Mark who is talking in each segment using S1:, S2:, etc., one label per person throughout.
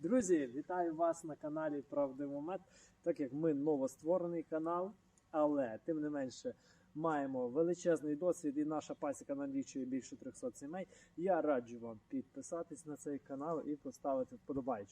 S1: Друзі, вітаю вас на каналі Правдивомет. Так як ми новостворений канал, але тим не менше маємо величезний досвід, і наша пасіка налічує більше 300 сімей. Я раджу вам підписатись на цей канал і поставити вподобайку.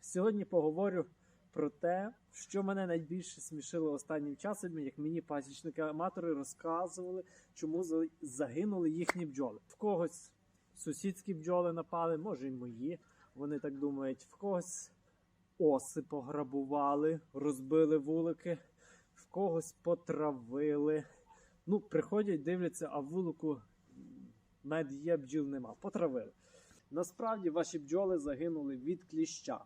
S1: Сьогодні поговорю про те, що мене найбільше смішило останнім часом, як мені пасічники-аматори розказували, чому загинули їхні бджоли. В когось сусідські бджоли напали, може й мої. Вони так думають, в когось оси пограбували, розбили вулики, в когось потравили. Ну, приходять, дивляться, а вулику мед є, бджіл нема. Потравили. Насправді ваші бджоли загинули від кліща.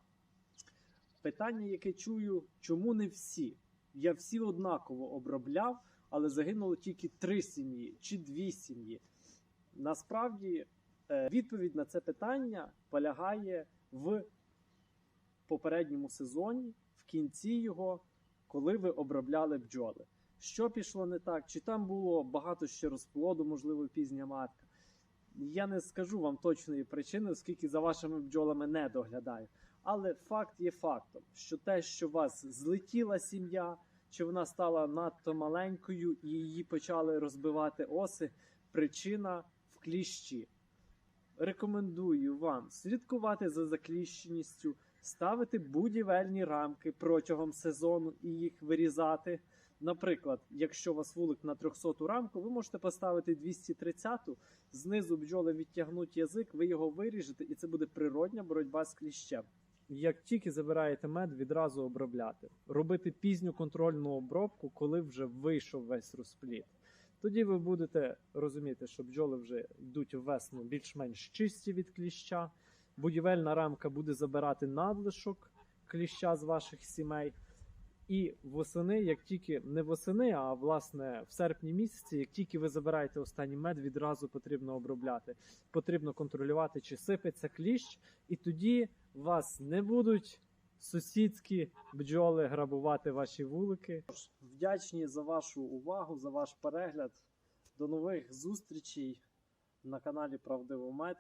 S1: Питання, яке чую, чому не всі? Я всі однаково обробляв, але загинуло тільки три сім'ї чи дві сім'ї. Насправді, відповідь на це питання полягає в попередньому сезоні, в кінці його, коли ви обробляли бджоли. Що пішло не так? Чи там було багато ще розплоду, можливо, пізня матка? Я не скажу вам точної причини, оскільки за вашими бджолами не доглядаю. Але факт є фактом, що те, що у вас злетіла сім'я, чи вона стала надто маленькою і її почали розбивати оси, причина в кліщі. Рекомендую вам слідкувати за закліщеністю, ставити будівельні рамки протягом сезону і їх вирізати. Наприклад, якщо у вас вулик на 300 рамку, ви можете поставити 230-ту, знизу бджоли відтягнуть язик, ви його виріжете, і це буде природня боротьба з кліщем. Як тільки забираєте мед, відразу обробляти. Робити пізню контрольну обробку, коли вже вийшов весь розплід. Тоді ви будете розуміти, що бджоли вже йдуть весну більш-менш чисті від кліща. Будівельна рамка буде забирати надлишок кліща з ваших сімей. І восени, як тільки не восени, а власне в серпні місяці, як тільки ви забираєте останній мед, відразу потрібно обробляти. Потрібно контролювати, чи сипеться кліщ, і тоді вас не будуть сусідські бджоли грабувати ваші вулики. Вдячні за вашу увагу, за ваш перегляд. До нових зустрічей на каналі Правдивомет.